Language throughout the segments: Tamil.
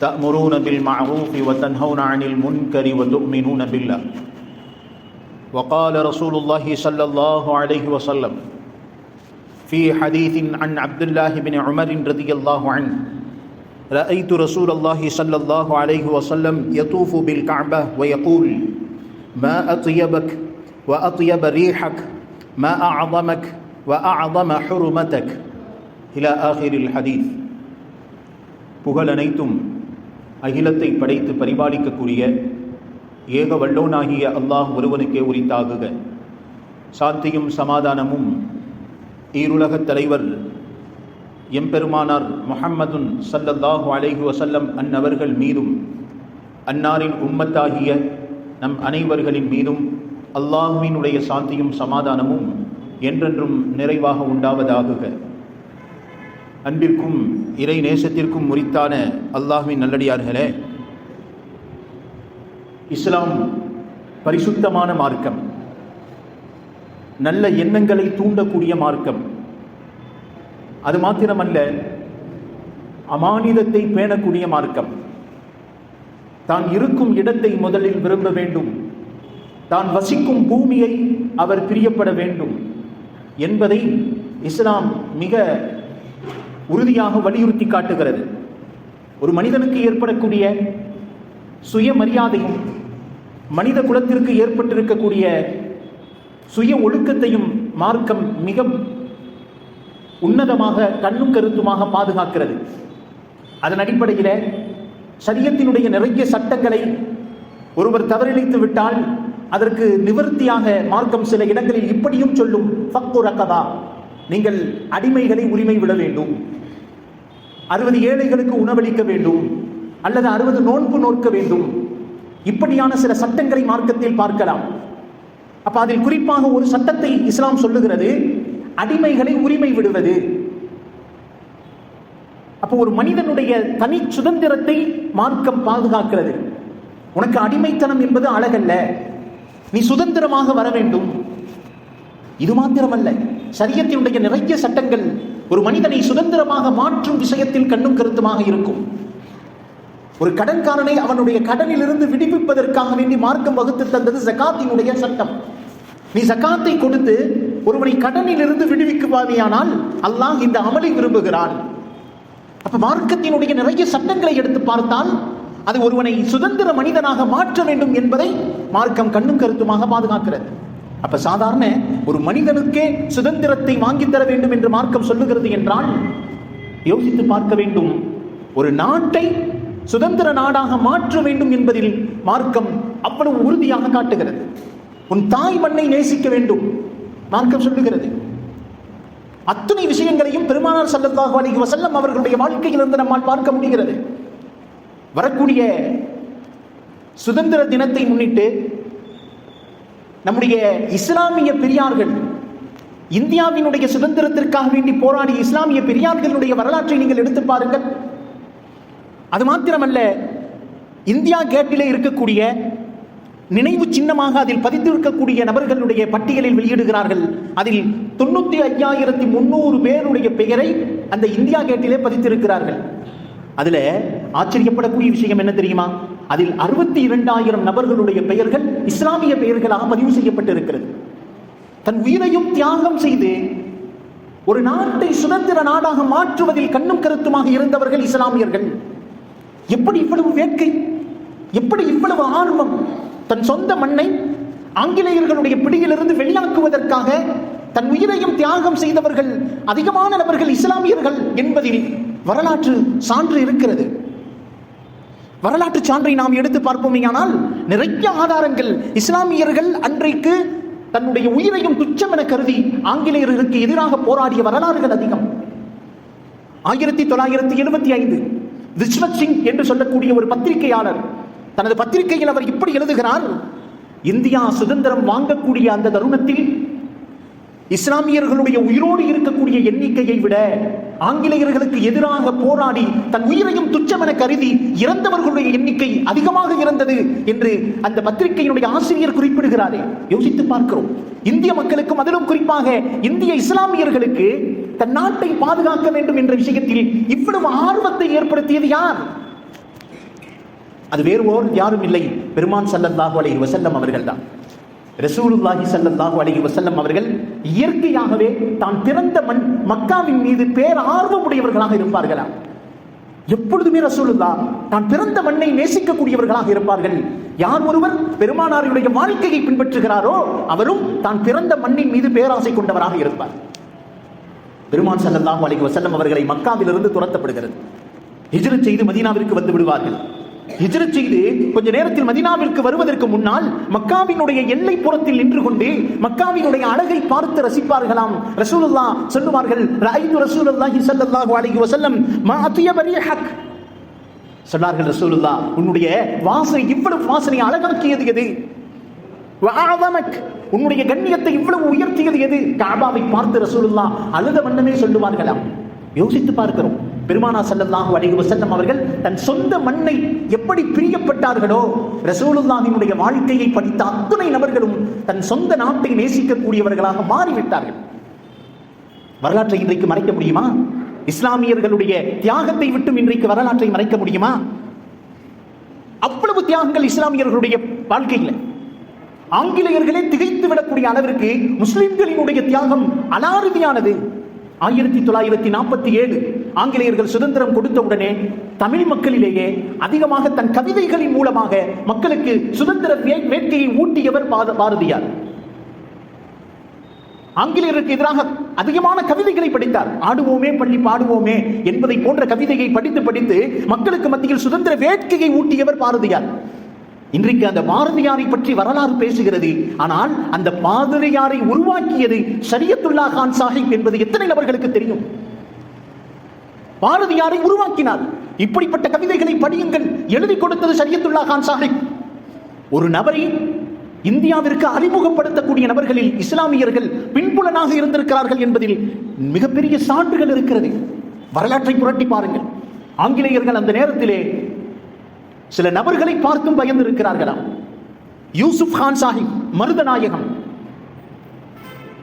تأمرون بالمعروف وتنهون عن المنكر وتؤمنون بالله وقال رسول الله صلى الله عليه وسلم في حديث عن عبد الله بن عمر رضي الله عنه رأيت رسول الله صلى الله عليه وسلم يطوف بالكعبة ويقول ما أطيبك وأطيب ريحك ما أعظمك وأعظم حرمتك إلى آخر الحديث புகழ் அனைத்தும் அகிலத்தை படைத்து பரிபாலிக்கக்கூடிய ஏக வல்லோனாகிய அல்லாஹ் ஒருவனுக்கே உரித்தாகுக. சாந்தியும் சமாதானமும் ஈருலகத் தலைவர் எம்பெருமானார் முஹம்மதுன் சல்லல்லாஹு அலைஹி வசல்லம் அன்னவர்கள் மீதும் அன்னாரின் உம்மத்தாகிய நம் அனைவர்களின் மீதும் அல்லாஹுவினுடைய சாந்தியும் சமாதானமும் என்றென்றும் நிறைவாக உண்டாவதாகுக. அன்பிற்கும் இறை நேசத்திற்கும் முறித்தான அல்லாஹுவின் நல்லடியார்களே இஸ்லாம் பரிசுத்தமான மார்க்கம் நல்ல எண்ணங்களை தூண்டக்கூடிய மார்க்கம். அது மாத்திரமல்ல அமானிதத்தை பேணக்கூடிய மார்க்கம். தான் இருக்கும் இடத்தை முதலில் விரும்ப வேண்டும். தான் வசிக்கும் பூமியை அவர் பிரியப்பட வேண்டும் என்பதை இஸ்லாம் மிக உறுதியாக வலியுறுத்தி காட்டுகிறது. ஒரு மனிதனுக்கு ஏற்படக்கூடிய சுயமரியாதையும் மனித குலத்திற்கு ஏற்பட்டிருக்கக்கூடிய சுய ஒழுக்கத்தையும் மார்க்கம் மிக உன்னதமாக கண்ணும் கருத்துமாக பாதுகாக்கிறது. அதன் அடிப்படையில் சரியத்தினுடைய நிறைய சட்டங்களை ஒருவர் தவறிழைத்து விட்டால் அதற்கு நிவர்த்தியாக மார்க்கம் சில இடங்களில் இப்படியும் சொல்லும் ஃபக்கு ரக்கதா நீங்கள் அடிமைகளை உரிமை விட வேண்டும். அறுபது ஏழைகளுக்கு உணவளிக்க வேண்டும். அல்லது அறுபது நோன்பு நோக்க வேண்டும். இப்படியான சில சட்டங்களை மார்க்கத்தில் பார்க்கலாம். அப்ப அதில் குறிப்பாக ஒரு சட்டத்தை இஸ்லாம் சொல்லுகிறது. அடிமைகளை உரிமை விடுவது. அப்போ ஒரு மனிதனுடைய தனி சுதந்திரத்தை மார்க்கம் பாதுகாக்கிறது. உனக்கு அடிமைத்தனம் என்பது அழகல்ல. நீ சுதந்திரமாக வர வேண்டும். இது மாத்திரமல்ல. சரியத்தினுடைய நிறைய சட்டங்கள் ஒரு மனிதனை சுதந்திரமாக மாற்றும் விஷயத்தில் கண்ணும் கருத்துமாக இருக்கும். ஒரு கடன்காரனை அவனுடைய கடனில் இருந்து விடுவிப்பதற்காக வேண்டி மார்க்கம் வகுத்து தந்தது ஜக்காத்தினுடைய சட்டம். நீ ஜக்காத்தை கொடுத்து ஒருவனை கடனில் இருந்து விடுவிக்குவாவியானால் அல்லாஹ் இந்த அமலை விரும்புகிறான். அப்ப மார்க்கத்தினுடைய நிறைய சட்டங்களை எடுத்து பார்த்தால் அது ஒருவனை சுதந்திர மனிதனாக மாற்ற வேண்டும் என்பதை மார்க்கம் கண்ணும் கருத்துமாக பாதுகாக்கிறது. அப்ப சாதாரண ஒரு மனிதனுக்கே சுதந்திரத்தை வாங்கித் தர வேண்டும் என்று மார்க்கம் சொல்லுகிறது என்றால் யோசித்து பார்க்க வேண்டும். ஒரு நாட்டை சுதந்திர நாடாக மாற்ற வேண்டும் என்பதில் மார்க்கம் அவ்வளவு உறுதியாக காட்டுகிறது. உன் தாய் மண்ணை நேசிக்க வேண்டும் மார்க்கம் சொல்லுகிறது. அத்தனை விஷயங்களையும் பெருமானார் சல்லல்லாஹு அலைஹி வசல்லம் அவர்களுடைய வாழ்க்கையிலிருந்து நம்மால் பார்க்க முடிகிறது. வரக்கூடிய சுதந்திர தினத்தை முன்னிட்டு நம்முடைய இஸ்லாமிய பெரியார்கள் இந்தியாவினுடைய சுதந்திரத்திற்காக வேண்டி போராடிய இஸ்லாமிய பெரியார்களுடைய வரலாற்றை நீங்கள் எடுத்து பாருங்கள். அது மாத்திரமல்ல இந்தியா கேட்டிலே இருக்கக்கூடிய நினைவு சின்னமாக அதில் பதித்திருக்கக்கூடிய நபர்களுடைய பட்டியலில் வெளியிடுகிறார்கள். அதில் தொண்ணூத்தி ஐயாயிரத்தி முன்னூறு பேருடைய பெயரை அந்த இந்தியா கேட்டிலே பதித்திருக்கிறார்கள். அதுல ஆச்சரியப்படக்கூடிய விஷயம் என்ன தெரியுமா? அதில் அறுபத்தி இரண்டாயிரம் நபர்களுடைய பெயர்கள் இஸ்லாமிய பெயர்களாக பதிவு செய்யப்பட்டிருக்கிறது. தன் உயிரையும் தியாகம் செய்து ஒரு நாட்டை சுதந்திர நாடாக மாற்றுவதில் கண்ணும் கருத்துமாக இருந்தவர்கள் இஸ்லாமியர்கள். எப்படி இவ்வளவு வேட்கை எப்படி இவ்வளவு ஆர்வம் தன் சொந்த மண்ணை ஆங்கிலேயர்களுடைய பிடியிலிருந்து வெளியாக்குவதற்காக தன் உயிரையும் தியாகம் செய்தவர்கள் அதிகமான நபர்கள் இஸ்லாமியர்கள் என்பதில் வரலாற்று சான்று இருக்கிறது. வரலாற்று சான்றை நாம் எடுத்து பார்ப்போமேயானால் நிறைய ஆதாரங்கள் இஸ்லாமியர்கள் அன்றைக்கு தன்னுடைய உயிரையும் துச்சம் என கருதி ஆங்கிலேயர்களுக்கு எதிராக போராடிய வரலாறுகள் அதிகம். ஆயிரத்தி தொள்ளாயிரத்தி எழுபத்தி ஐந்து விஸ்வத் சிங் என்று சொல்லக்கூடிய ஒரு பத்திரிகையாளர் தனது பத்திரிகையில் அவர் இப்படி எழுதுகிறார் இந்தியா சுதந்திரம் வாங்கக்கூடிய அந்த தருணத்தில் இஸ்லாமியர்களுடைய உயிரோடு இருக்கக்கூடிய எண்ணிக்கையை விட ஆங்கிலேயர்களுக்கு எதிராக போராடி தன் உயிரையும் துச்சமென கருதி இறந்தவர்களுடைய எண்ணிக்கை அதிகமாக இருந்தது என்று அந்த பத்திரிகையினுடைய ஆசிரியர் குறிப்பிடுகிறாரே. யோசித்து பார்க்கிறோம். இந்திய மக்களுக்கும் அதிலும் குறிப்பாக இந்திய இஸ்லாமியர்களுக்கு தன் நாட்டை பாதுகாக்க வேண்டும் என்ற விஷயத்தில் இவ்வளவு ஆர்வத்தை ஏற்படுத்தியது யார்? அது வேறு ஓர் யாரும் இல்லை. பெருமான் சல்லல்லாஹு அலைஹி வஸல்லம் அவர்கள்தான். ரசூலுல்லாஹி சல்லாஹூ அலைஹி வசல்லம் அவர்கள் இயற்கையாகவே தான் பிறந்த மண் மக்காவின் மீது பேர் உடையவர்களாக இருப்பார்களாம். எப்பொழுதுமே ரசூலுல்லா தான் பிறந்த மண்ணை நேசிக்கக்கூடியவர்களாக இருப்பார்கள். யார் ஒருவர் பெருமானாருடைய வாழ்க்கையை பின்பற்றுகிறாரோ அவரும் தான் பிறந்த மண்ணின் மீது பேராசை கொண்டவராக இருப்பார். பெருமான் சல்லாஹூ அலைஹி வசல்லம் அவர்களை மக்காவிலிருந்து துரத்தப்படுகிறது. ஹிஜ்ரத் செய்து மதீனாவிற்கு வந்து விடுவார்கள். ஹிஜ்ரத் செய்து கொஞ்ச நேரத்தில் மதீனாவிற்கு வருவதற்கு முன்னால் மக்காவினுடைய எல்லை புறத்தில் நின்று கொண்டு மக்காவினுடைய அழகை பார்த்து ரசிப்பார்களாம். ரசூலுல்லா சொல்லுவார்கள் ராயிது ரசூலுல்லாஹி ஸல்லல்லாஹு அலைஹி வஸல்லம் மா அத்தியப ஹக். சொன்னார்கள் ரசூலுல்லா உன்னுடைய வாசனை இவ்வளவு வாசனை அழகாக்கியது எது? வஅஅதமக் உன்னுடைய கண்ணியத்தை இவ்வளவு உயர்த்தியது எது? காபாவை பார்த்து ரசூலுல்லா அழுத வண்ணமே சொல்லுவார்களாம். யோசித்து பார்க்கிறோம். பெருமானா ஸல்லல்லாஹு அலைஹி செல்லம் அவர்கள் தன் சொந்த மண்ணை எப்படி பிரியப்பட்டார்களோ ரசூலுல்லாஹினுடைய வாழ்க்கையை படித்த அத்துணை நபர்களும் தன் சொந்த நாட்டை நேசிக்கக்கூடியவர்களாக மாறிவிட்டார்கள். வரலாற்றை இன்றைக்கு மறைக்க முடியுமா? இஸ்லாமியர்களுடைய தியாகத்தை விட்டும் இன்றைக்கு வரலாற்றை மறைக்க முடியுமா? அவ்வளவு தியாகங்கள் இஸ்லாமியர்களுடைய வாழ்க்கையில். ஆங்கிலேயர்களே திகைத்து விடக்கூடிய அளவிற்கு முஸ்லிம்களினுடைய தியாகம் அலாரதியானது ஆயிரத்தி தொள்ளாயிரத்தி நாற்பத்தி ஏழு ஆங்கிலேயர்கள் சுதந்திரம் கொடுத்தவுடனே தமிழ் மக்களிலேயே அதிகமாக தன் கவிதைகளின் மூலமாக மக்களுக்கு சுதந்திர வேட்கையை ஊட்டியவர் பாத- பாரதியார். ஆங்கிலேயருக்கு எதிராக அதிகமான கவிதைகளை படித்தார். ஆடுவோமே பள்ளி பாடுவோமே என்பதை போன்ற கவிதையை படித்து படித்து மக்களுக்கு மத்தியில் சுதந்திர வேட்கையை ஊட்டியவர் பாரதியார். இன்றைக்கு அந்த பாரதியாரை பற்றி வரலாறு பேசுகிறது. ஆனால் அந்த பாரதியாரை உருவாக்கியது சரியத்துல்லா கான் சாஹிப் என்பது எத்தனை நபர்களுக்கு தெரியும்? பாரதியாரை உருவாக்கினார்? இப்படிப்பட்ட கவிதைகளை படியுங்கள். எழுதி கொடுத்தது சரியத்துல்லா கான் சாஹிப். ஒரு நபரை இந்தியாவிற்கு அறிமுகப்படுத்தக்கூடிய நபர்களில் இஸ்லாமியர்கள் பின்புலனாக இருந்திருக்கிறார்கள் என்பதில் மிகப்பெரிய சான்றுகள் இருக்கிறது. வரலாற்றை புரட்டி பாருங்கள். ஆங்கிலேயர்கள் அந்த நேரத்திலே சில நபர்களை பார்த்தும் பயந்து இருக்கிறார்களாம் யூசுப் கான் சாஹிப் மருதநாயகம்.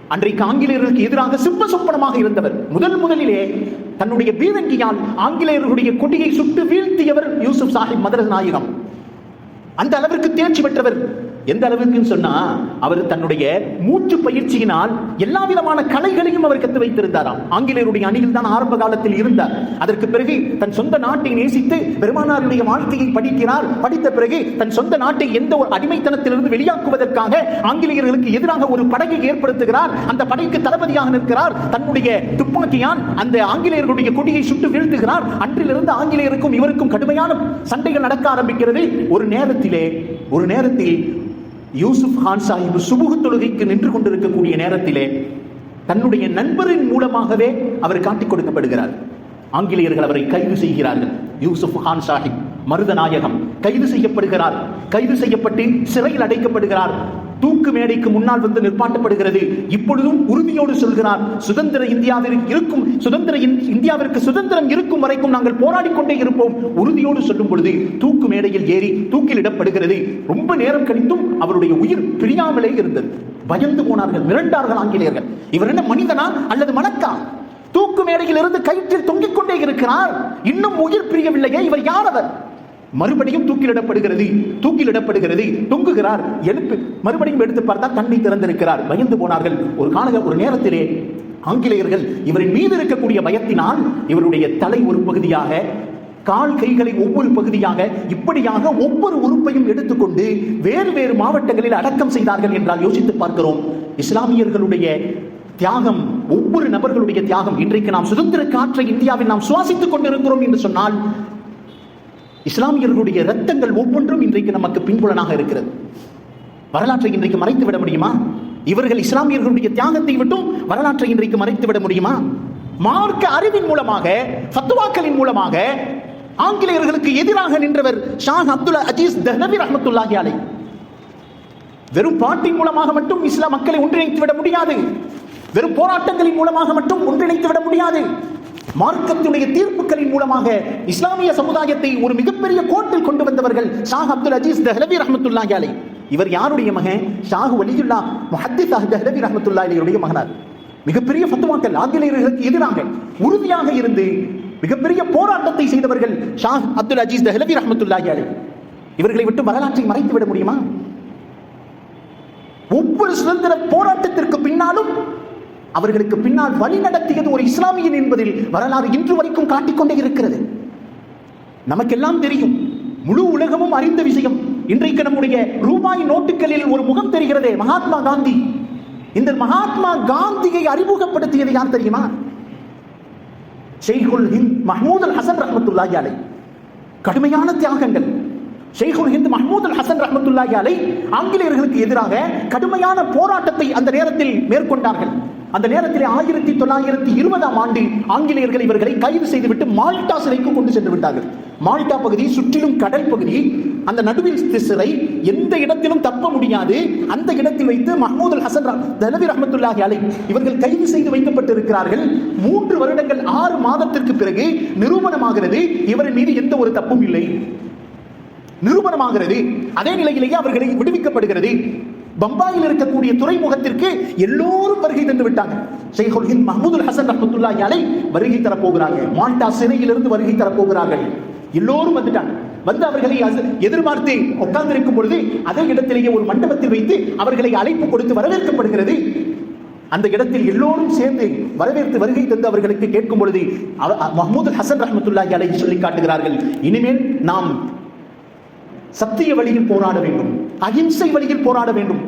அன்றைக்கு ஆங்கிலேயர்களுக்கு எதிராக சிப்ப சொப்பனமாக இருந்தவர். முதல் முதலிலே தன்னுடைய பீரங்கியால் ஆங்கிலேயர்களுடைய கொடியை சுட்டு வீழ்த்தியவர் யூசுப் சாஹிப் மதர நாயகம். அந்த அளவிற்கு தேர்ச்சி பெற்றவர் எந்த அளவுக்குன்னு சொன்னா அவர் தன்னுடைய மூச்சு பயிற்சியினால் எல்லா விதமான கலைகளையும் அவர் கத்து வைத்திருந்தாராம். ஆங்கிலேயருடைய அணியில் தான் ஆரம்ப காலத்தில் இருந்தார். அதற்கு பிறகு தன் சொந்த நாட்டை நேசித்து பெருமானாருடைய வாழ்க்கையை படிக்கிறார். படித்த பிறகு தன் சொந்த நாட்டை எந்த ஒரு அடிமைத்தனத்திலிருந்து வெளியாக்குவதற்காக ஆங்கிலேயர்களுக்கு எதிராக ஒரு படையை ஏற்படுத்துகிறார். அந்த படைக்கு தளபதியாக நிற்கிறார். தன்னுடைய துப்பாக்கியால் அந்த ஆங்கிலேயர்களுடைய கொடியை சுட்டு வீழ்த்துகிறார். அன்றிலிருந்து ஆங்கிலேயருக்கும் இவருக்கும் கடுமையான சண்டைகள் நடக்க ஆரம்பிக்கிறது. ஒரு நேரத்திலே ஒரு நேரத்தில் யூசுப் ஹான் சாஹிப் சுபுகு தொழுகைக்கு நின்று கொண்டிருக்கக்கூடிய நேரத்திலே தன்னுடைய நண்பரின் மூலமாகவே அவர் காட்டிக் கொடுக்கப்படுகிறார். ஆங்கிலேயர்கள் அவரை கைது செய்கிறார்கள். யூசுப் ஹான் சாஹிப் மருதநாயகம் கைது செய்யப்படுகிறார். கைது செய்யப்பட்டு சிறையில் அடைக்கப்படுகிறார். தூக்கு மேடைக்கு முன்னால் வந்து நிற்பாட்டப்படுகிறது. இப்பொழுதும் உறுதியோடு சொல்கிறார் சுதந்திர இந்தியாவிற்கு இருக்கும் சுதந்திர இந்தியாவிற்கு சுதந்திரம் இருக்கும் வரைக்கும் நாங்கள் போராடி கொண்டே இருப்போம். உறுதியோடு சொல்லும் பொழுது தூக்கு மேடையில் ஏறி தூக்கிலிடப்படுகிறது ரொம்ப நேரம் கழித்தும் அவருடைய உயிர் பிரியாமலே இருந்தது. பயந்து போனார்கள் மிரண்டார்கள் ஆங்கிலேயர்கள். இவர் என்ன மனிதனா அல்லது மணக்கா? தூக்கு மேடையில் இருந்து கயிற்றில் தொங்கிக் கொண்டே இருக்கிறார். இன்னும் உயிர் பிரியவில்லையே இவர் யார் அவர்? மறுபடியும் தூக்கிலிடப்படுகிறது. தூக்கிலிடப்படுகிறது. தொங்குகிறார். எழுப்பு மறுபடியும் எடுத்து பார்த்தால் தன்னை திறந்திருக்கிறார். பயந்து போனார்கள். ஒரு கால ஒரு நேரத்திலே ஆங்கிலேயர்கள் இவரின் மீது இருக்கக்கூடிய பயத்தினால் இவருடைய தலை ஒரு பகுதியாக கால் கைகளை ஒவ்வொரு பகுதியாக இப்படியாக ஒவ்வொரு உறுப்பையும் எடுத்துக்கொண்டு வேறு வேறு மாவட்டங்களில் அடக்கம் செய்தார்கள் என்றால் யோசித்து பார்க்கிறோம். இஸ்லாமியர்களுடைய தியாகம் ஒவ்வொரு நபர்களுடைய தியாகம் இன்றைக்கு நாம் சுதந்திர காற்றை இந்தியாவில் நாம் சுவாசித்துக் கொண்டிருக்கிறோம் என்று சொன்னால் இஸ்லாமியர்களுடைய ரத்தங்கள் ஒவ்வொன்றும் இன்றைக்கு நமக்கு பின்புலனாக இருக்கிறது. வரலாற்றை இன்றைக்கு மறைத்து விட முடியுமா? இவர்கள் இஸ்லாமியர்களுடைய தியாகத்தை விட்டும் வரலாற்றை இன்றைக்கு மறைத்து விட முடியுமா? மார்க்க அறிவின் மூலமாக ஃபத்துவாக்களின் மூலமாக ஆங்கிலேயர்களுக்கு எதிராக நின்றவர் ஷாஹ் அப்துல் அஜீஸ் தஹ்லவி ரஹமத்துல்லாஹி அலை வெறும் பாட்டின் மூலமாக மட்டும் இஸ்லாம் மக்களை ஒன்றிணைத்து விட முடியாது. வெறும் போராட்டங்களின் மூலமாக மட்டும் ஒன்றிணைத்து விட முடியாது. மார்க்கத்துடைய தீர்ப்புகளின் மூலமாக இஸ்லாமிய சமுதாயத்தை ஒரு மிகப்பெரிய கோட்டில் கொண்டு வந்தவர்கள் ஷாஹ் அப்துல் அஜீஸ் தஹலவி ரஹமத்துல்லா அலை இவர் யாருடைய மகன்? ஷாஹ் வலியுல்லா முஹத்திஸ் தஹலவி ரஹமத்துல்லா அலையுடைய மகனார். மிகப்பெரிய ஃபத்துவாக்கள் ஆங்கிலேயர்களுக்கு எதிராக உறுதியாக இருந்து மிகப்பெரிய போராட்டத்தை செய்தவர்கள் ஷாஹ் அப்துல் அஜீஸ் தஹலவி ரஹமத்துல்லாஹி அலை இவர்களை விட்டு வரலாற்றை மறைத்து விட முடியுமா? ஒவ்வொரு சுதந்திர போராட்டத்திற்கு பின்னாலும் அவர்களுக்கு பின்னால் வழி நடத்தியது ஒரு இஸ்லாமியன் என்பதில் வரலாறு இன்று வரைக்கும் காட்டிக்கொண்டே இருக்கிறது. நமக்கெல்லாம் தெரியும் முழு உலகமும் அறிந்த விஷயம் இன்றைக்கு நம்முடைய ரூபாய் நோட்டுகளில் ஒரு முகம் தெரிகிறதே மகாத்மா காந்தி. இந்த மகாத்மா காந்தியை அறிமுகப்படுத்தியது யார் தெரியுமா? ஷெய்குல் ஹிந்த் மஹமூத் அல் ஹசன் ரஹமத்துல்லாஹி அலை கடுமையான தியாகங்கள். ஷெய்குல் ஹிந்த் மஹமூத் அல் ஹசன் ரஹமத்துல்லாஹி அலை ஆங்கிலேயர்களுக்கு எதிராக கடுமையான போராட்டத்தை அந்த நேரத்தில் மேற்கொண்டார்கள். அந்த நேரத்தில் ஆயிரத்தி தொள்ளாயிரத்தி இருபதாம் ஆண்டு ஆங்கிலேயர்கள் இவர்களை கைது செய்துவிட்டு மால்டா சிறைக்கு கொண்டு சென்று விட்டார்கள். மால்டா பகுதி சுற்றிலும் கடல் பகுதி அந்த நடுவில் சிறை எந்த இடத்திலும் தப்ப முடியாது. அந்த இடத்தில் வைத்து மஹமூத் ஹசன் தலவி ரஹமத்துல்லாஹி அலை இவர்கள் கைது செய்து வைக்கப்பட்டிருக்கிறார்கள். மூன்று வருடங்கள் ஆறு மாதத்திற்கு பிறகு நிரூபணமாகிறது இவரின் மீது எந்த ஒரு தப்பும் இல்லை. நிரூபணமாகிறது. அதே நிலையிலேயே அவர்களை விடுவிக்கப்படுகிறது. பம்பாயில் இருக்கக்கூடிய துறைமுகத்திற்கு எல்லோரும் வருகை தந்து விட்டாங்க. ஷேகுல் ஹிந்த் மஹமூதுல் ஹசன் ரஹமத்துல்லா அலை வருகை தரப்போகிறாங்க. மால்டா சிறையிலிருந்து வருகை தர போகிறார்கள் எல்லோரும் வந்துட்டாங்க. வந்து அவர்களை எதிர்பார்த்து உட்கார்ந்திருக்கும் பொழுது அதே இடத்திலேயே ஒரு மண்டபத்தில் வைத்து அவர்களை அழைப்பு கொடுத்து வரவேற்கப்படுகிறது. அந்த இடத்தில் எல்லோரும் சேர்ந்து வரவேற்று வருகை தந்து அவர்களுக்கு கேட்கும் பொழுது மஹமூது ஹசன் ரஹமத்துல்லாஹி அலை சொல்லி காட்டுகிறார்கள். இனிமேல் நாம் சத்திய வழியில் போராட வேண்டும் அகிம்சை வழியில் போராட வேண்டும்.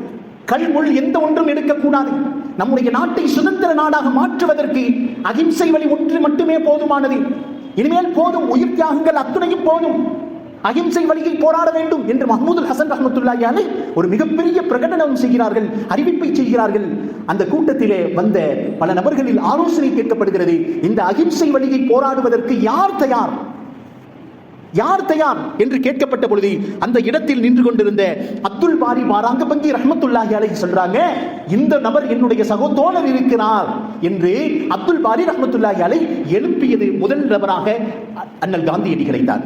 கல்முள் எந்த ஒன்றும் எடுக்கக்கூடாது. நம்முடைய நாட்டை சுதந்திர நாடாக மாற்றுவதற்கு அகிம்சை வழி ஒன்று மட்டுமே போதுமானது. இனிமேல் போதும் உயிர் தியாகங்கள் அத்துணையும் போதும். அகிம்சை வழியில் போராட வேண்டும் என்று மஹமூது ஹசன் ரஹமத்துல்லாஹி அலை ஒரு மிகப்பெரிய பிரகடனம் செய்கிறார்கள் அறிவிப்பை செய்கிறார்கள். அந்த கூட்டத்திலே வந்த பல நபர்களில் ஆலோசனை கேட்கப்படுகிறது. இந்த அகிம்சை வழியை போராடுவதற்கு யார் தயார்? யார் தயார் என்று கேட்கப்பட்ட பொழுது அந்த இடத்தில் நின்று கொண்டிருந்த அப்துல் பாரி மாராங்க பங்கி ரஹமத்துல்லாஹி அலைஹி சொல்றாங்க இந்த நபர் என்னுடைய சகோதரர் இருக்கிறார் என்று அப்துல் பாரி ரஹமத்துல்லாஹி அலை எழுப்பியது முதல் நபராக அ- அண்ணல் காந்தியடி கிடைத்தார்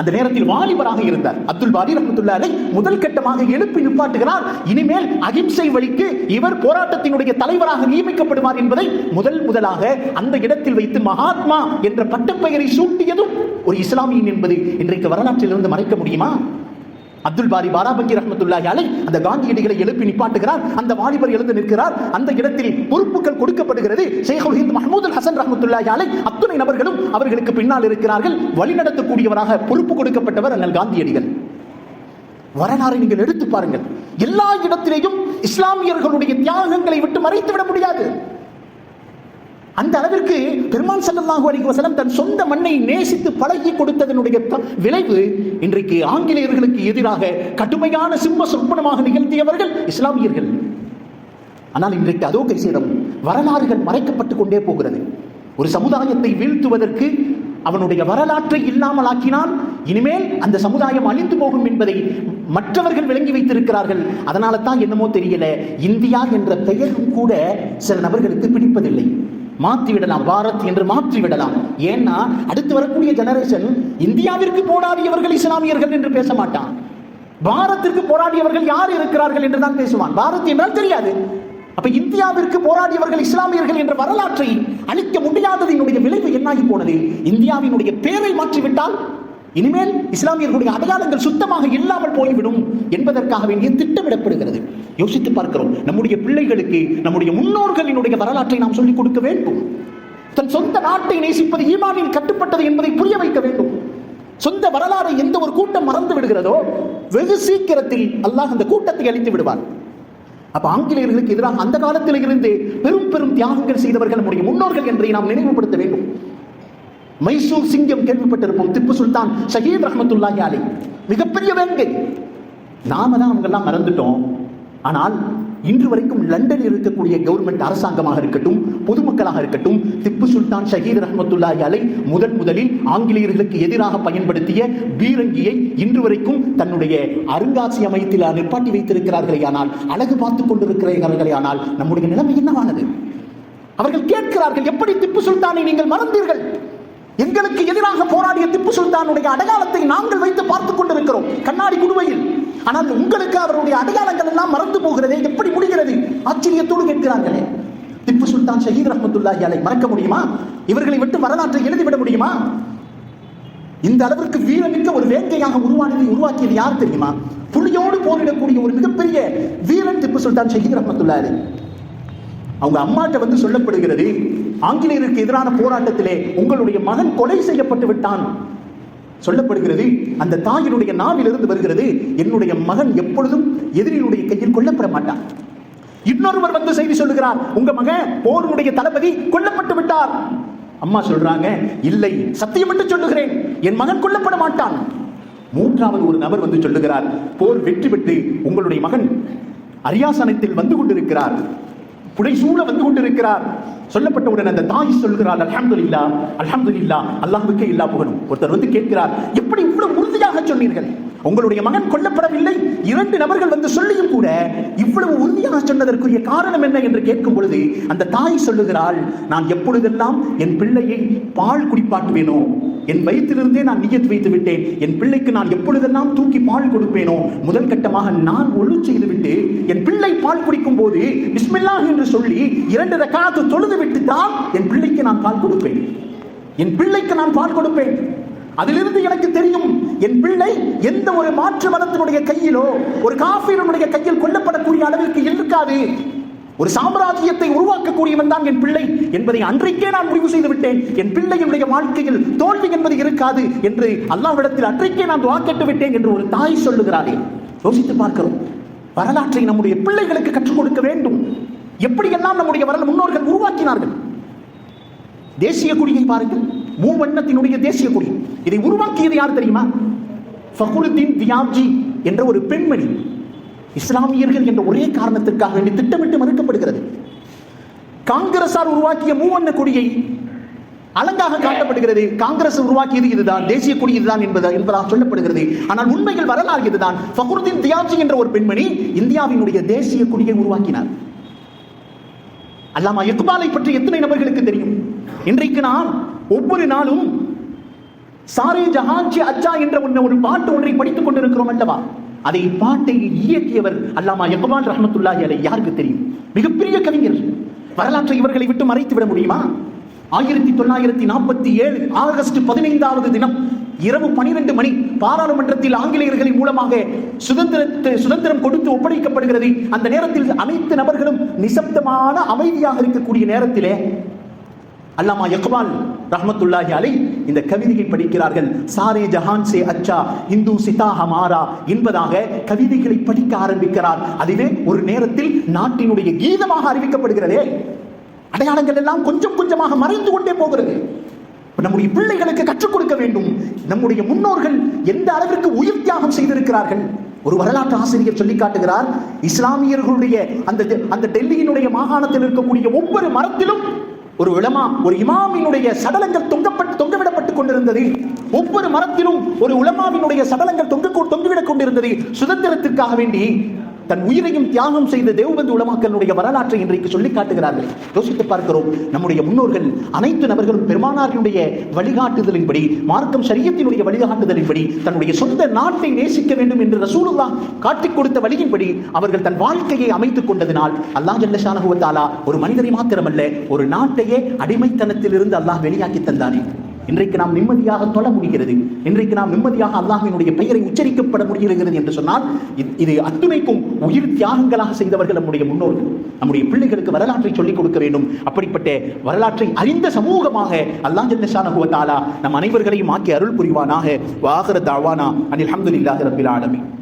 அந்த நேரத்தில் வாலிபராக இருந்தார். அப்துல் பாரி ரஹமத்துல்லா அலை முதல் கட்டமாக எழுப்பி நிப்பாட்டுகிறார். இனிமேல் அகிம்சை வழிக்கு இவர் போராட்டத்தினுடைய தலைவராக நியமிக்கப்படுவார் என்பதை முதல் முதலாக அந்த இடத்தில் வைத்து மகாத்மா என்ற பட்டப்பெயரை சூட்டியதும் ஒரு இஸ்லாமியன் என்பது இன்றைக்கு வரலாற்றிலிருந்து மறைக்க முடியுமா? அப்துல் பாரி பாராபக்கி ரஹமத்துல்லாஹி அலை அந்த காந்தியடிகளை எழுப்பி நிப்பாட்டுகிறார். அந்த வாலிபர் எழுந்து நிற்கிறார். அந்த இடத்தில் பொறுப்புகள் கொடுக்கப்படுகிறது. ஷேகுல் ஹிந்த் மஹமூத் அல் ஹசன் ரஹமத்துல்லாஹி அலை அத்துணை நபர்களும் அவர்களுக்கு பின்னால் இருக்கிறார்கள். வழிநடத்தக்கூடியவராக பொறுப்பு கொடுக்கப்பட்டவர் அண்ணல் காந்தியடிகள். வரலாறை நீங்கள் எடுத்து பாருங்கள். எல்லா இடத்திலேயும் இஸ்லாமியர்களுடைய தியாகங்களை விட்டு மறைத்து விட முடியாது. அந்த அளவிற்கு பெருமான் செல்லமாக வரைக்கும் தன் சொந்த மண்ணை நேசித்து பழகி கொடுத்ததனுடைய விளைவு இன்றைக்கு ஆங்கிலேயர்களுக்கு எதிராக கடுமையான சிம்ம சொற்பனமாக நிகழ்த்தியவர்கள் இஸ்லாமியர்கள். ஆனால் இன்றைக்கு அதோ கைசேதம் வரலாறுகள் மறைக்கப்பட்டு கொண்டே போகிறது. ஒரு சமுதாயத்தை வீழ்த்துவதற்கு அவனுடைய வரலாற்றை இல்லாமல் ஆக்கினால் இனிமேல் அந்த சமுதாயம் அழிந்து போகும் என்பதை மற்றவர்கள் விளங்கி வைத்திருக்கிறார்கள். அதனால தான் என்னமோ தெரியல இந்தியா என்ற பெயரும் கூட சில நபர்களுக்கு பிடிப்பதில்லை. மாற்றி விடலாம் பாரத் என்று மாற்றி விடலாம் ஏன்னா அடுத்து வரக்கூடிய ஜெனரேஷன் இந்தியாவிற்கு போராடியவர்கள் இஸ்லாமியர்கள் என்று பேச மாட்டான். பாரத்திற்கு போராடியவர்கள் யார் இருக்கிறார்கள் என்று தான் பேசுவான். பாரத் என்றால் தெரியாது. அப்ப இந்தியாவிற்கு போராடியவர்கள் இஸ்லாமியர்கள் என்ற வரலாற்றை அழிக்க முடியாததினுடைய விளைவு என்னாகி போனது? இந்தியாவினுடைய பேரை மாற்றிவிட்டால் இனிமேல் இஸ்லாமியர்களுடைய அடையாளங்கள் சுத்தமாக இல்லாமல் போய்விடும் என்பதற்காக வேண்டிய திட்டமிடப்படுகிறது. யோசித்து பார்க்கிறோம். நம்முடைய பிள்ளைகளுக்கு நம்முடைய முன்னோர்களினுடைய வரலாற்றை நாம் சொல்லிக் கொடுக்க வேண்டும். தன் சொந்த நாட்டை நேசிப்பது ஈமானில் கட்டுப்பட்டது என்பதை புரிய வைக்க வேண்டும். சொந்த வரலாறை எந்த ஒரு கூட்டம் மறந்து விடுகிறதோ வெகு சீக்கிரத்தில் அல்லாஹ் அந்த கூட்டத்தை அழித்து விடுவார் அப்ப ஆங்கிலேயர்களுக்கு எதிராக அந்த காலத்தில் இருந்து பெரும் பெரும் தியாகங்கள் செய்தவர்கள் நம்முடைய முன்னோர்கள் என்பதை நாம் நினைவுபடுத்த வேண்டும். மைசூர் சிங்கம் கேள்விப்பட்டிருப்போம். திப்பு சுல்தான் ஷஹீத் ரஹமத்துல்லாஹி அலி மிகப்பெரிய வேங்கை. நாம தான் அவங்கெல்லாம் மறந்துட்டோம். ஆனால் இன்று வரைக்கும் லண்டனில் இருக்கக்கூடிய கவர்மெண்ட் அரசாங்கமாக இருக்கட்டும் பொதுமக்களாக இருக்கட்டும் திப்பு சுல்தான் ஷஹீத் ரஹமத்துல்லாஹி அலை முதன் முதலில் ஆங்கிலேயர்களுக்கு எதிராக பயன்படுத்திய பீரங்கியை இன்று வரைக்கும் தன்னுடைய அருங்காட்சியகத்தில் நிப்பாட்டி வைத்திருக்கிறார்களே ஆனால் அழகு பார்த்துக் கொண்டிருக்கிறார்களே ஆனால் நம்முடைய நிலைமை என்னவானது? அவர்கள் கேட்கிறார்கள் எப்படி திப்பு சுல்தானை நீங்கள் மறந்தீர்கள்? எங்களுக்கு எதிராக போராடிய திப்பு சுல்தானுடைய அடையாளத்தை நாங்கள் வைத்து பார்த்துக் கொண்டிருக்கிறோம். கண்ணாடி குடுவையில். ஆனால் உங்களுக்கு அவருடைய அடையாளங்கள் எல்லாம் மறந்து போகிறதே? எப்படி முடிகிறது? ஆச்சரியத்தோடு கேட்கிறார்களே. திப்பு சுல்தான் ஷஹீத் ரஹமத்துல்லாஹி அலை மறக்க முடியுமா? இவர்களை விட்டு வரலாற்றை எழுதிவிட முடியுமா? இந்த அளவிற்கு வீரமிக்க ஒரு வேட்கையாக உருவானதை உருவாக்கியது யார் தெரியுமா? புலியோடு போரிடக்கூடிய ஒரு மிகப்பெரிய வீரன் திப்பு சுல்தான் ஷஹீத் ரஹமத்துல்லா அவங்க அம்மாட்ட வந்து சொல்லப்படுகிறது ஆங்கிலேயருக்கு எதிரான போராட்டத்திலே உங்களுடைய மகன் கொலை செய்யப்பட்டு விட்டான். சொல்லப்படுகிறது அந்த தாயினுடைய நாவிலிருந்து வருகிறது என்னுடைய மகன் எப்பொழுதும் எதிரியுடைய கையில் கொல்லப்பட மாட்டான். இன்னொருவர் வந்து செய்தி சொல்லுகிறார் உங்க மகன் போருடைய தளபதி கொல்லப்பட்டு விட்டார். அம்மா சொல்றாங்க இல்லை சத்தியமிட்டு சொல்லுகிறேன் என் மகன் கொல்லப்பட மாட்டான். மூன்றாவது ஒரு நபர் வந்து சொல்லுகிறார் போர் வெற்றி பெற்று உங்களுடைய மகன் அரியாசனத்தில் வந்து கொண்டிருக்கிறார். புடைசூழ வந்து கொண்டிருக்கிறார். சொல்லப்பட்டவுடன் அந்த தாய் சொல்கிறார் லல்ஹாம்குரில்லா அல்ஹாங்குரில்லா அல்லாஹுக்கே இல்லா புகழும். ஒருத்தர் வந்து கேட்கிறார் எப்படி இவ்வளவு உறுதியாக சொன்னீர்கள்? உங்களுடைய மகன் கொல்லப்படவில்லை. இரண்டு நபர்கள் வந்து சொல்லியும் கூட இவ்வளவு உறுதியாக சொன்னதற்குரிய காரணம் என்ன என்று கேட்கும் பொழுது அந்த தாய் சொல்லுகிறாள் நான் எப்பொழுதெல்லாம் என் பிள்ளையை பால் குடிப்பாட்டுவேனோ என் வயிற்றிலிருந்தே நான் நீயத்து வைத்து விட்டேன் என் பிள்ளைக்கு நான் எப்பொழுதெல்லாம் தூக்கி பால் கொடுப்பேனோ முதல் கட்டமாக நான் ஒழு செய்துவிட்டு என் பிள்ளை பால் குடிக்கும் போது பிஸ்மில்லா என்று சொல்லி இரண்டு ரக்காத்து தொழுது விட்டு தான் என் பிள்ளைக்கு நான் பால் கொடுப்பேன். என் பிள்ளைக்கு நான் பால் கொடுப்பேன். அதிலிருந்து எனக்கு தெரியும் என் பிள்ளை எந்த ஒரு மாற்று மதத்தினுடைய கையிலோ ஒரு காஃபிரனுடைய கையில் கொல்லப்படக்கூடிய அளவிற்கு இருக்காது. ஒரு சாம்ராஜ்யத்தை உருவாக்கக்கூடியவன் தான் என் பிள்ளை என்பதை அன்றைக்கே நான் முடிவு செய்து விட்டேன். என் பிள்ளையினுடைய வாழ்க்கையில் தோல்வி என்பது இருக்காது என்று அல்லாஹ்விடத்தில் அன்றைக்கே நான் துவா கேட்டு விட்டேன் என்று ஒரு தாய் சொல்லுகிறாரே யோசித்து பார்க்கிறோம். வரலாற்றை நம்முடைய பிள்ளைகளுக்கு கற்றுக் கொடுக்க வேண்டும். எப்படியெல்லாம் நம்முடைய வரல முன்னோர்கள் உருவாக்கினார்கள்? தேசிய கொடியை பாருங்கள். மூவண்ணத்தினுடைய தேசிய கொடி. இதை உருவாக்கியது யார் தெரியுமா? ஃபகுலுத்தீன் தியாப்ஜி என்ற ஒரு பெண்மணி. இஸ்லாமியர்கள் என்ற ஒரே காரணத்திற்காக வேண்டி திட்டமிட்டு மறுக்கப்படுகிறது. காங்கிரசார் உருவாக்கிய மூவண்ண கொடியை அலங்காக காட்டப்படுகிறது. காங்கிரஸ் உருவாக்கியது இதுதான். தேசிய கொடி இதுதான் என்பது என்பதாக சொல்லப்படுகிறது. ஆனால் உண்மைகள் வரலாறு இதுதான். ஃபகுருதீன் தியாஜி என்ற ஒரு பெண்மணி இந்தியாவினுடைய தேசிய கொடியை உருவாக்கினார். அல்லாமா இக்பாலை பற்றி எத்தனை நபர்களுக்கு தெரியும்? இன்றைக்கு நாம் ஒவ்வொரு நாளும் சாரே ஜஹாஜி அச்சா என்ற ஒன்ன ஒரு பாட்டு ஒன்றை படித்துக் கொண்டிருக்கிறோம் அல்லவா? அதை பாட்டை இயக்கியவர் அல்லாமா இக்பால் ரஹமத்துல்லாஹி அலை யாருக்கு தெரியும்? மிகப்பெரிய கவிஞர். வரலாற்றை இவர்களை விட்டு மறைத்து விட முடியுமா? ஆயிரத்தி தொள்ளாயிரத்தி நாற்பத்தி ஏழு ஆகஸ்ட் பதினைந்தாவது தினம் இரவு பனிரெண்டு மணி பாராளுமன்றத்தில் ஆங்கிலேயர்களின் மூலமாக சுதந்திரத்தை சுதந்திரம் கொடுத்து ஒப்படைக்கப்படுகிறது. அந்த நேரத்தில் அனைத்து நபர்களும் நிசப்தமான அமைதியாக இருக்கக்கூடிய நேரத்திலே அல்லாமா இக்பால் ரஹமத்துல்லாஹி அலை இந்த கவிதையை படிக்கிறார்கள். சாரே ஜஹான் சே அச்சா இந்து சிதா ஹமாரா என்பதாக கவிதைகளை படிக்க ஆரம்பிக்கிறார். அதுவே ஒரு நேரத்தில் நாட்டினுடைய கீதமாக அறிவிக்கப்படுகிறதே. அடையாளங்கள் எல்லாம் கொஞ்சம் கொஞ்சமாக மறைந்து கொண்டே போகிறது. நம்முடைய பிள்ளைகளுக்கு கற்றுக் கொடுக்க வேண்டும். நம்முடைய முன்னோர்கள் எந்த அளவிற்கு உயிர் தியாகம் செய்திருக்கிறார்கள்? ஒரு வரலாற்று ஆசிரியர் சொல்லி காட்டுகிறார் இஸ்லாமியர்களுடைய அந்த அந்த டெல்லியினுடைய மாகாணத்தில் இருக்கக்கூடிய ஒவ்வொரு மரத்திலும் ஒரு உலமா ஒரு இமாமினுடைய சடலங்கள் தொங்கப்பட்டு தொங்கவிடப்பட்டுக் கொண்டிருந்தது. ஒவ்வொரு மரத்திலும் ஒரு உலமாவினுடைய சடலங்கள் தொங்க தொங்கிவிடக் கொண்டிருந்தது. சுதந்திரத்திற்காக வேண்டி. தன் உயிரையும் தியாகம் செய்த தேவபந்து உலமாக்களுடைய வரலாற்றை இன்றைக்கு சொல்லி காட்டுகிறார்கள். யோசித்து பார்க்கிறோம் நம்முடைய முன்னோர்கள் அனைத்து நபர்களும் பெருமானார்களுடைய வழிகாட்டுதலின்படி மார்க்கம் சரியத்தினுடைய வழிகாட்டுதலின்படி தன்னுடைய சொந்த நாட்டை நேசிக்க வேண்டும் என்று ரசூலுல்லா காட்டிக் கொடுத்த வழியின்படி அவர்கள் தன் வாழ்க்கையை அமைத்துக் கொண்டதினால் அல்லாஹ் ஜல்லஷானகுவத்தாலா ஒரு மனிதரை மாத்திரமல்ல ஒரு நாட்டையே அடிமைத்தனத்திலிருந்து அல்லாஹ் வெளியாக்கி தந்தானே. இன்றைக்கு நாம் நிம்மதியாக தொழ முடிகிறது. இன்றைக்கு நாம் நிம்மதியாக அல்லாஹினுடைய பெயரை உச்சரிக்கப்பட முடிகிறது என்று சொன்னால் இது- இது அத்துணைக்கும் உயிர் தியாகங்களாக செய்தவர்கள் நம்முடைய முன்னோர்கள் நம்முடைய பிள்ளைகளுக்கு வரலாற்றை சொல்லிக் கொடுக்க வேண்டும். அப்படிப்பட்ட வரலாற்றை அறிந்த சமூகமாக அல்லாஹ் ஜல்லஷானஹு நம் அனைவர்களையும் ஆக்கி அருள் புரிவானாக. வாகர தாவானா அனில் அல்ஹம்துலில்லாஹி ரப்பில்